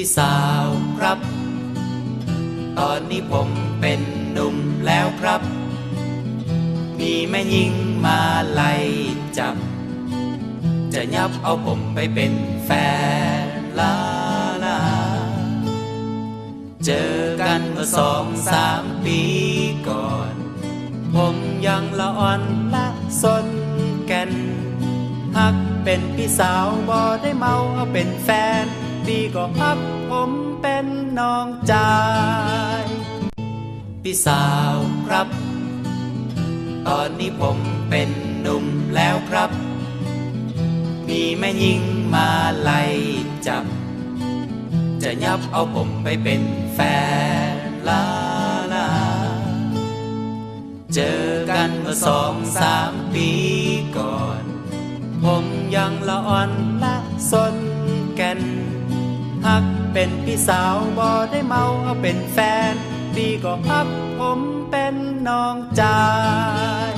พี่สาวครับ ตอนนี้ผมเป็นหนุ่มแล้วครับ มีแม่ยิงมาไล่จับ จะยับเอาผมไปเป็นแฟนลาลา เจอกันเมื่อสองสามปีก่อน ผมยังละอ่อนละสนแกันหักเป็นพี่สาวบ่ได้เมาเอาเป็นแฟน พี่ก็ฮักผมเป็นน้องจายพี่สาวครับ ตอนนี้ผมเป็นหนุ่มแล้วครับ มีแม่ยิงมาไล่จับ จะยับเอาผมไปเป็นแฟนลาลา เจอกันเมื่อสองสามปีก่อน ผมยังละอ่อนละสนแกัน หักเป็นพี่สาวบ่ได้เมาเอาเป็นแฟนพี่ก็ฮักผมเป็นน้องจาย